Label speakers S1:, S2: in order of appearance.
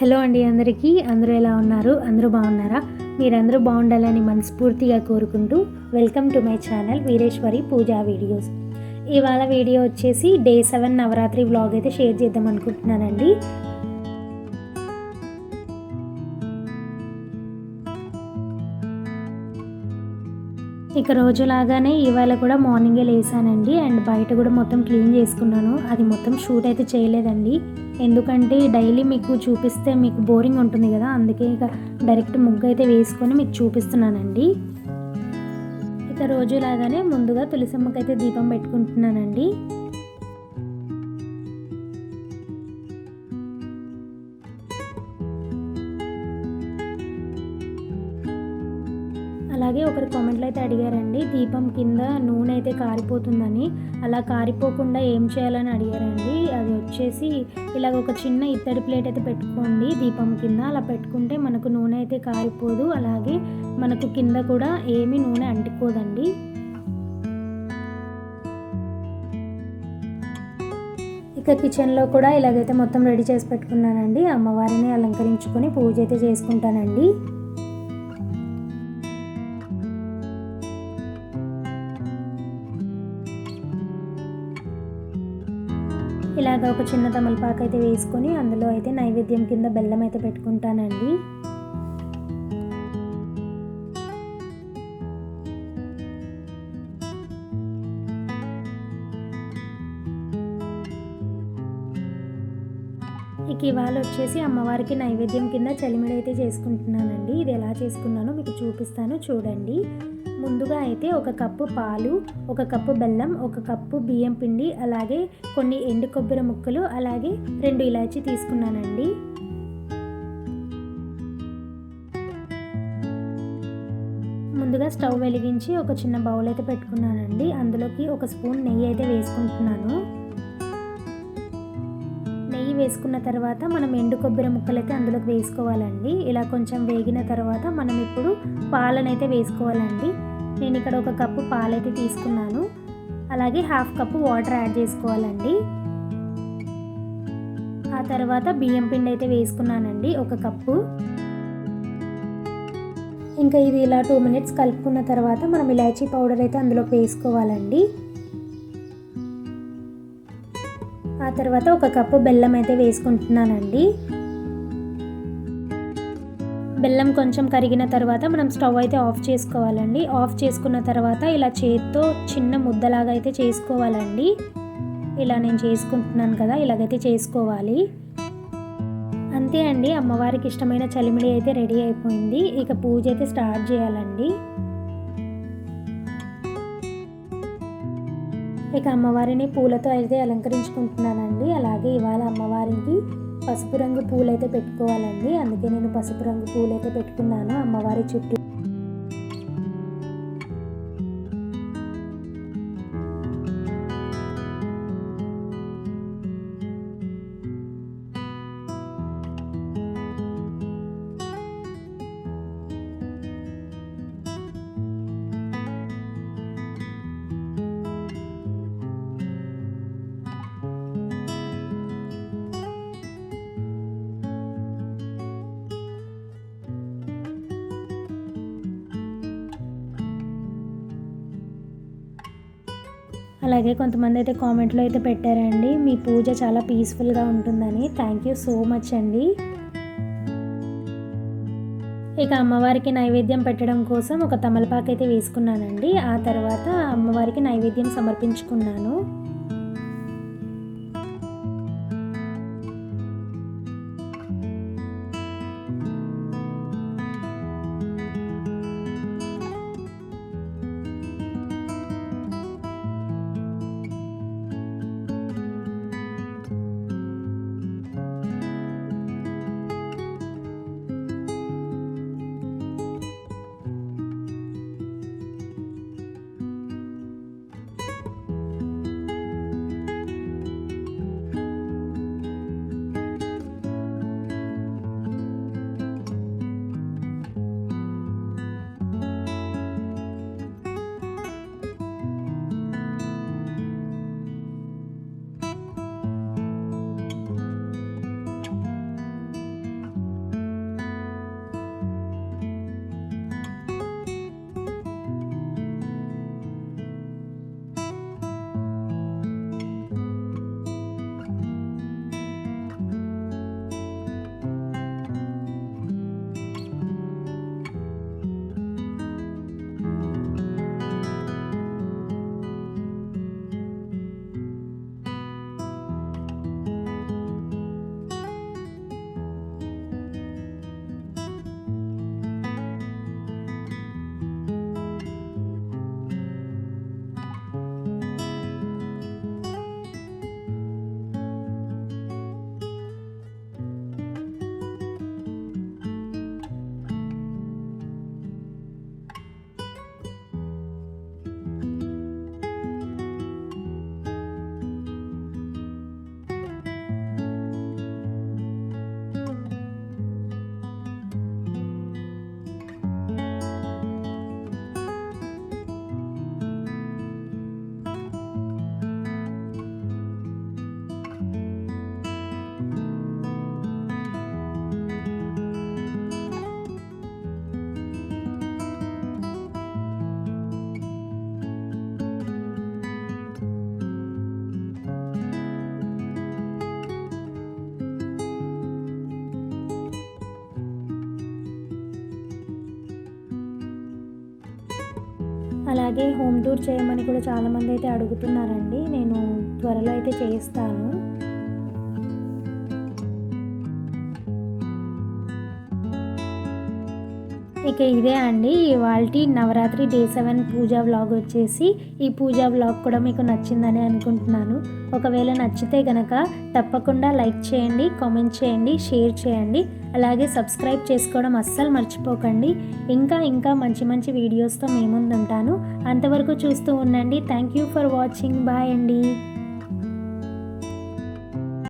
S1: Hello అండి అందరికీ. అందరూ ఎలా ఉన్నారు? అందరూ బాగున్నారా? మీరందరూ బాగుండాలని మనస్ఫూర్తిగా కోరుకుంటూ welcome to my channel Veereshwari puja videos. ఇవాళ వీడియో వచ్చేసి డే సెవెన్ నవరాత్రి వ్లాగ్ అయితే షేర్ చేద్దాం అనుకుంటున్నానండి. ఇక రోజులాగానే ఇవాళ కూడా మార్నింగే లేసానండి. అండ్ బయట కూడా మొత్తం క్లీన్ చేసుకున్నాను. అది మొత్తం షూట్ అయితే చేయలేదండి. ఎందుకంటే డైలీ మీకు చూపిస్తే మీకు బోరింగ్ ఉంటుంది కదా అందుకే ఇక డైరెక్ట్ ముగ్గు అయితే వేసుకొని మీకు చూపిస్తున్నానండి. ఇక రోజులాగానే ముందుగా తులసమ్మకైతే దీపం పెట్టుకుంటున్నానండి. ఒకరు కామెంట్లో అయితే అడిగారండి. దీపం కింద నూనె అయితే కారిపోతుందని. అలా కారిపోకుండా ఏం చేయాలని అడిగారండి. అది వచ్చేసి ఇలాగ ఒక చిన్న ఇత్తడి ప్లేట్ అయితే పెట్టుకోండి దీపం కింద. అలా పెట్టుకుంటే మనకు నూనె అయితే కారిపోదు. అలాగే మనకు కింద కూడా ఏమీ నూనె అంటుకోదండి. ఇక కిచెన్లో కూడా ఇలాగైతే మొత్తం రెడీ చేసి పెట్టుకున్నానండి. అమ్మవారిని అలంకరించుకొని పూజ అయితే చేసుకుంటానండి. ఇలాగ ఒక చిన్న తమలపాకు అయితే వేసుకొని అందులో అయితే నైవేద్యం కింద బెల్లం అయితే పెట్టుకుంటానండి. ఇక ఇవాళ వచ్చేసి అమ్మవారికి నైవేద్యం కింద చలిమిడి అయితే చేసుకుంటున్నానండి. ఇది ఎలా చేసుకున్నానో మీకు చూపిస్తాను చూడండి. ముందుగా అయితే ఒక కప్పు పాలు ఒక కప్పు బెల్లం ఒక కప్పు బియ్యం పిండి అలాగే కొన్ని ఎండు కొబ్బరి ముక్కలు అలాగే రెండు ఇలాచి తీసుకున్నానండి. ముందుగా స్టవ్ వెలిగించి ఒక చిన్న బౌల్ అయితే పెట్టుకున్నానండి. అందులోకి ఒక స్పూన్ నెయ్యి అయితే వేసుకుంటున్నాను. వేసుకున్న తర్వాత మనం ఎండు కొబ్బరి ముక్కలు అయితే అందులోకి వేసుకోవాలండి. ఇలా కొంచెం వేగిన తర్వాత మనం ఇప్పుడు పాలనైతే వేసుకోవాలండి. నేను ఇక్కడ ఒక కప్పు పాలైతే తీసుకున్నాను. అలాగే హాఫ్ కప్పు వాటర్ యాడ్ చేసుకోవాలండి. ఆ తర్వాత బియ్యం పిండి అయితే వేసుకున్నానండి ఒక కప్పు. ఇంకా ఇది ఇలా టూ మినిట్స్ కలుపుకున్న తర్వాత మనం ఇలాచీ పౌడర్ అయితే అందులోకి వేసుకోవాలండి. తర్వాత ఒక కప్పు బెల్లం అయితే వేసుకుంటున్నానండి. బెల్లం కొంచెం కరిగిన తర్వాత మనం స్టవ్ అయితే ఆఫ్ చేసుకోవాలండి. ఆఫ్ చేసుకున్న తర్వాత ఇలా చేత్తో చిన్న ముద్దలాగా అయితే చేసుకోవాలండి. ఇలా నేను చేసుకుంటున్నాను కదా ఇలాగైతే చేసుకోవాలి. అంతే అండి అమ్మవారికి ఇష్టమైన చలిమిడి అయితే రెడీ అయిపోయింది. ఇక పూజ అయితే స్టార్ట్ చేయాలండి. ఇక అమ్మవారిని పూలతో అయితే అలంకరించుకుంటున్నానండి. అలాగే ఇవాళ అమ్మవారికి పసుపు రంగు పూలు అయితే పెట్టుకోవాలండి. అందుకే నేను పసుపు రంగు పూలు అయితే పెట్టుకున్నాను. అమ్మవారి చుట్టూ అలాగే కొంతమంది అయితే కామెంట్లో అయితే పెట్టారండి. మీ పూజ చాలా పీస్ఫుల్గా ఉంటుందని. థ్యాంక్ యూ సో మచ్ అండి. ఇక అమ్మవారికి నైవేద్యం పెట్టడం కోసం ఒక తమలపాకు అయితే వేసుకున్నానండి. ఆ తర్వాత అమ్మవారికి నైవేద్యం సమర్పించుకున్నాను. అలాగే హోమ్ టూర్ చేయమని కూడా చాలామంది అయితే అడుగుతున్నారండి. నేను త్వరలో అయితే చేస్తాను ఇక ఇదే అండి ఇవాళ Navratri day seven puja vlog వచ్చేసి ఈ పూజా వ్లాగ్ కూడా మీకు నచ్చిందని అనుకుంటున్నాను. ఒకవేళ నచ్చితే గనక తప్పకుండా లైక్ చేయండి కామెంట్ చేయండి షేర్ చేయండి. అలాగే సబ్స్క్రైబ్ చేసుకోవడం అస్సలు మర్చిపోకండి. ఇంకా ఇంకా మంచి మంచి వీడియోస్తో మీ ముందు ఉంటాను అంతవరకు చూస్తూ ఉండండి. Thank you for watching. Bye అండి.